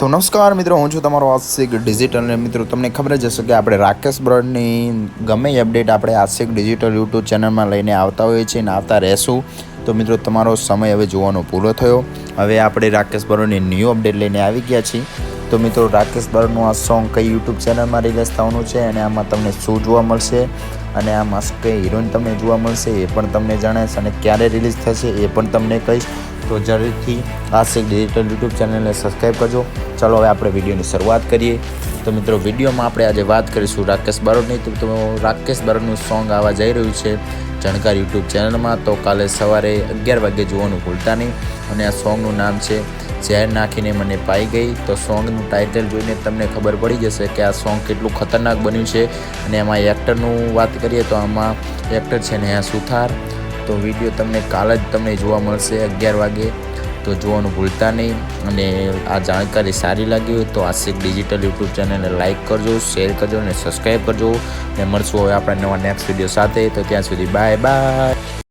તો નમસ્કાર મિત્રો, હું છું તમારો આશિક ડિજિટલ અને મિત્રો, તમને ખબર જ હશે કે આપણે રાકેશ બ્રોડની ગમે અપડેટ આપણે આશિક ડિજિટલ યુટ્યુબ ચેનલમાં લઈને આવતા હોઈએ છીએ અને આવતા રહેશું. તો મિત્રો, તમારો સમય હવે જોવાનો પૂરો થયો. હવે આપણે રાકેશ બરોડની ન્યૂ અપડેટ લઈને આવી ગયા છીએ. તો મિત્રો, રાકેશ બરોડનું આ સોંગ કઈ યુટ્યુબ ચેનલમાં રિલીઝ થવાનું છે અને આમાં તમને શું જોવા મળશે? અને આમાં કઈ હિરોઈન તમને જોવા મળશે એ પણ તમને જણાવીશ અને ક્યારે રિલીઝ થશે એ પણ તમને કહીશ. તો જરૂરથી આશિક ડિજિટલ યુટ્યુબ ચેનલને સબસ્ક્રાઈબ કરજો. ચાલો હવે આપણે વિડીયોની શરૂઆત કરીએ. તો મિત્રો, વિડીયોમાં આપણે આજે વાત કરીશું રાકેશ બારોટની. તો રાકેશ બારોટનું સોંગ આવવા જઈ રહ્યું છે જાણકાર યુટ્યુબ ચેનલમાં. તો કાલે સવારે અગિયાર વાગે જોવાનું ભૂલતા નહીં. અને આ સોંગનું નામ છે ઝેર નાખીને મને પાઈ ગઈ. તો સોંગનું ટાઇટલ જોઈને તમને ખબર પડી જશે કે આ સોંગ કેટલું ખતરનાક બન્યું છે. અને એમાં એક્ટરનું વાત કરીએ તો આમાં એક્ટર છે નેહા સુથાર. તો વીડિયો તમને કાલે જ તમને જોવા મળશે અગિયાર વાગે. તો જોવાનું ભૂલતા નહીં અને આ જાણકારી સારી લાગી હોય તો આશિક ડિજિટલ યુટ્યુબ ચેનલને લાઇક કરજો, શેર કરજો અને સબસ્ક્રાઈબ કરજો. અને મળશું હવે આપણે નવા નેક્સ્ટ વીડિયો સાથે. તો ત્યાં સુધી બાય બાય